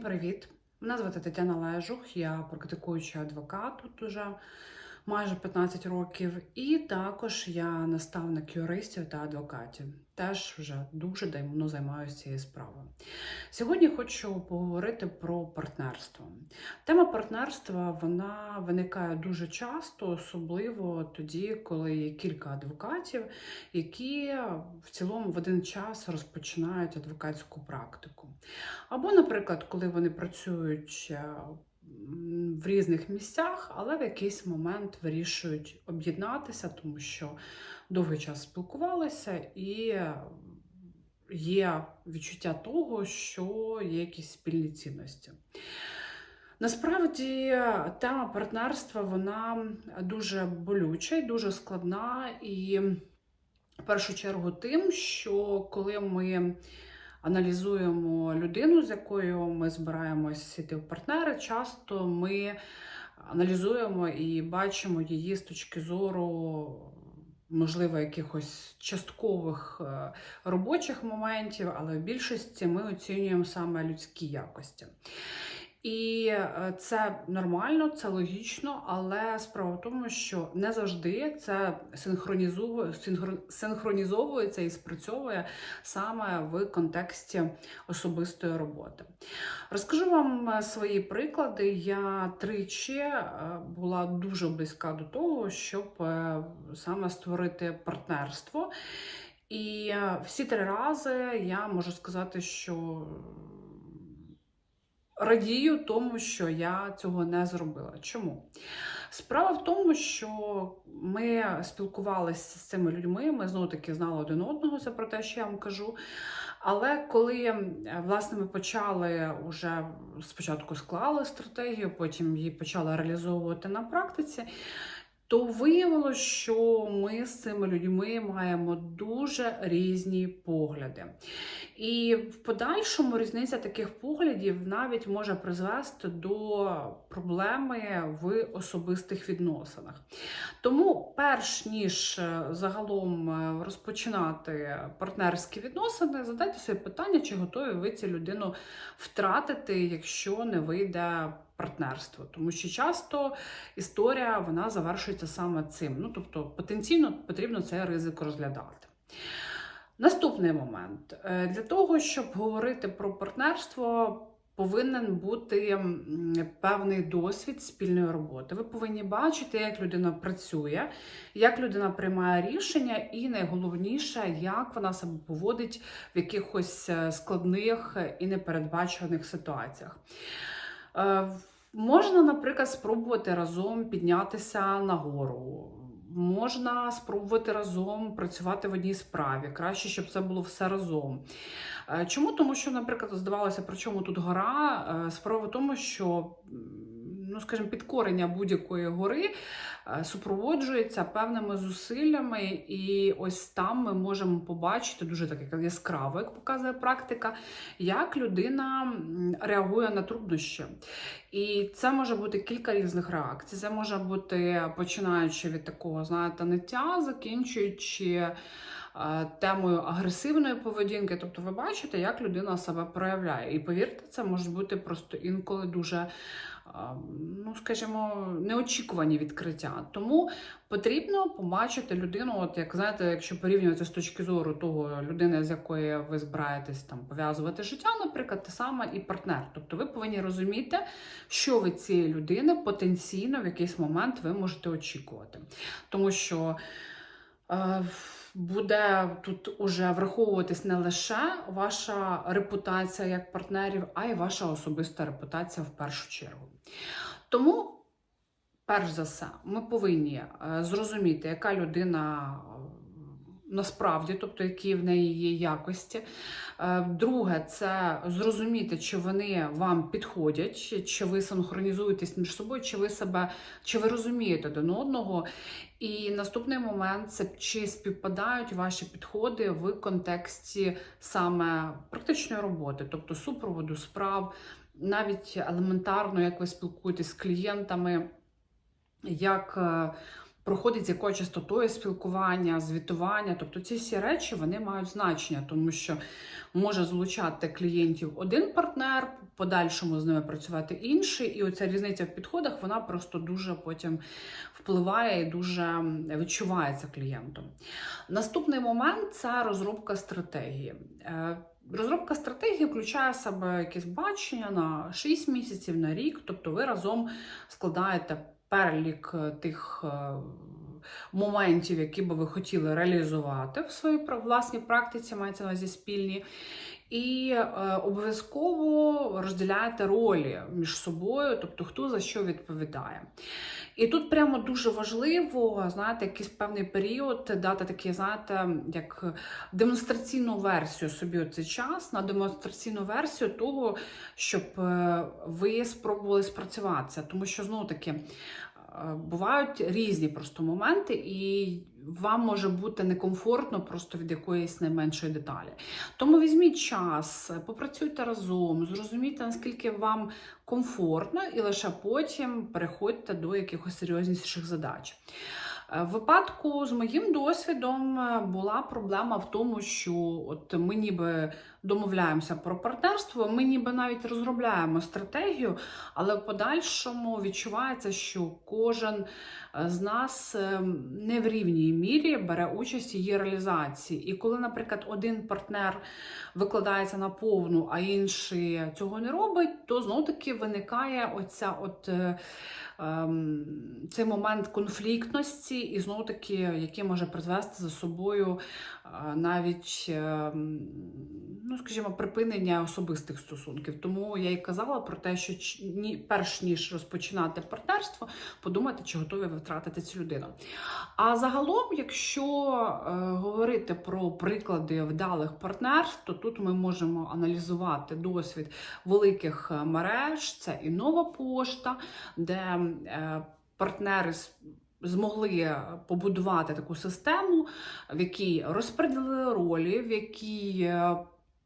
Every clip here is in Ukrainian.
Привіт! Мене звати Тетяна Лежух, я практикуюча адвокат тут уже майже 15 років, і також я наставник юристів та адвокатів. Теж вже дуже давно займаюся цією справою. Сьогодні хочу поговорити про партнерство. Тема партнерства вона виникає дуже часто, особливо тоді, коли є кілька адвокатів, які в цілому в один час розпочинають адвокатську практику. Або, наприклад, коли вони працюють е, в різних місцях, але в якийсь момент вирішують об'єднатися, тому що довгий час спілкувалися і є відчуття того, що є якісь спільні цінності. Насправді тема партнерства вона дуже болюча і дуже складна, і в першу чергу тим, що коли ми аналізуємо людину, з якою ми збираємось сіти в партнери, часто ми аналізуємо і бачимо її з точки зору. Можливо, якихось часткових е, робочих моментів, але в більшості ми оцінюємо саме людські якості. І е, це нормально, це логічно, але справа в тому, що не завжди це синхронізовується і спрацьовує саме в контексті особистої роботи. Розкажу вам е, свої приклади. Я тричі е, була дуже близька до того, щоб саме створити партнерство. І всі три рази я можу сказати, що радію тому, що я цього не зробила. Чому? Справа в тому, що ми спілкувалися з цими людьми, ми знову таки знали один одного, це про те, що я вам кажу. Але коли е, власне ми почали уже спочатку склали стратегію, потім її почали реалізовувати на практиці, то виявилося, що ми з цими людьми маємо дуже різні погляди. І в подальшому різниця таких поглядів навіть може призвести до проблеми в особистих відносинах. Тому, перш ніж е, загалом е, розпочинати партнерські відносини, задайте собі питання, чи готові ви цю людину втратити, якщо не вийде партнерство. Тому що часто історія вона завершується саме цим. Ну тобто потенційно потрібно цей ризик розглядати. Наступний момент. Е, Для того, щоб говорити про партнерство, повинен бути певний досвід спільної роботи. Ви повинні бачити, як людина працює, як людина приймає рішення, і найголовніше, як вона себе поводить в якихось е, складних і непередбачених ситуаціях. Можна, наприклад, спробувати разом піднятися нагору. Можна спробувати разом працювати в одній справі. Краще, щоб це було все разом. Е, Чому? Тому що, наприклад, здавалося, при чому тут гора? Е, Справа в тому, що, ну, скажімо, підкорення будь-якої гори е, супроводжується певними зусиллями, і ось там ми можемо побачити дуже таке яскраво, як показує практика, як людина реагує на труднощі. І це може бути кілька різних реакцій. Це може бути починаючи від такого, знаєте, ниття, закінчуючи темою агресивної поведінки. Тобто, ви бачите, як людина себе проявляє. І повірте, це може бути просто інколи дуже, е, ну скажімо, неочікувані відкриття. Тому потрібно побачити людину, от як знаєте, якщо порівнювати з точки зору того людини, з якої ви збираєтесь там пов'язувати життя, наприклад, те саме і партнер. Тобто ви повинні розуміти, що від цієї людини потенційно в якийсь момент ви можете очікувати. Тому що е, буде тут уже враховуватись не лише ваша репутація як партнерів, а й ваша особиста репутація в першу чергу. Тому. Перш за все, ми повинні е, зрозуміти, яка людина насправді, тобто які в неї є якості. Е, Друге, це зрозуміти, чи вони вам підходять, чи- ви синхронізуєтесь між собою, чи ви себе, чи ви розумієте один одного. І наступний момент це чи співпадають ваші підходи в контексті саме практичної роботи, тобто супроводу справ, навіть елементарно, як ви спілкуєтесь з клієнтами як е, проходить з якою частотою спілкування, звітування. Тобто ці всі речі вони мають значення, тому що може залучати клієнтів один партнер, подальшому з ними працювати інший, і оця різниця в підходах вона просто дуже потім впливає і дуже відчувається клієнтом. Наступний момент це розробка стратегії. Е, Розробка стратегії включає в себе якесь бачення на 6 місяців на рік, тобто ви разом складаєте перелік е, тих е, моментів, які би ви хотіли реалізувати в своїй власній практиці, мається на увазі спільні. І е, обов'язково розділяєте ролі між собою, тобто хто за що відповідає. І тут прямо дуже важливо, знаєте, якийсь певний період дати такий, знаєте, як демонстраційну версію собі цей час, на демонстраційну версію того, щоб е, ви спробували спрацюватися. Тому що знову таки. Бувають різні просто моменти, і вам може бути некомфортно просто від якоїсь найменшої деталі. Тому візьміть час, попрацюйте разом, зрозумійте, наскільки вам комфортно, і лише потім переходьте до якихось серйозніших задач. Е, В випадку з моїм досвідом е, була проблема в тому, що от ми ніби домовляємося про партнерство, ми ніби навіть розробляємо стратегію, але в подальшому відчувається, що кожен е, з нас е, не в рівній мірі бере участь в її реалізації. І коли, наприклад, один партнер викладається на повну, а інший цього не робить, то знов таки виникає оця от. е, ем, Цей момент конфліктності, і знову таки, який може призвести за собою навіть, ем, ну скажімо, припинення особистих стосунків. Тому я й казала про те, що перш ніж розпочинати партнерство, подумайте, чи готові ви втратити цю людину. А загалом, якщо е, говорити про приклади вдалих партнерств, то тут ми можемо аналізувати досвід великих е, мереж, це і нова пошта, де е, партнери змогли побудувати таку систему, в якій розподілили ролі, в якій е,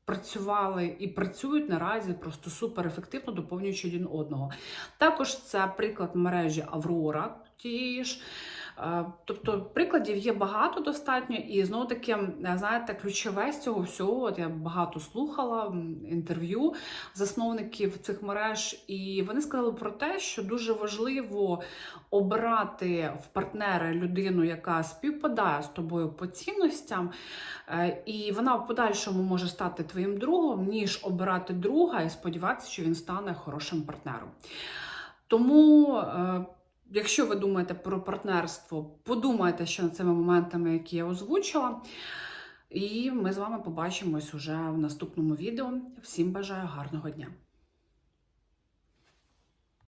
працювали і працюють наразі просто супер ефективно, доповнюючи один одного. Також це приклад мережі Аврора тієї ж. Е, Тобто прикладів є багато достатньо, і знову таки, е, знаєте, ключове з цього всього. От я багато слухала інтерв'ю засновників цих мереж, і вони сказали про те, що дуже важливо обрати в партнера людину, яка співпадає з тобою по цінностям, е, і вона в подальшому може стати твоїм другом, ніж обирати друга і сподіватися, що він стане хорошим партнером. Тому. Якщо ви думаєте про партнерство, подумайте ще над цими моментами, які я озвучила. І ми з вами побачимось уже в наступному відео. Всім бажаю гарного дня!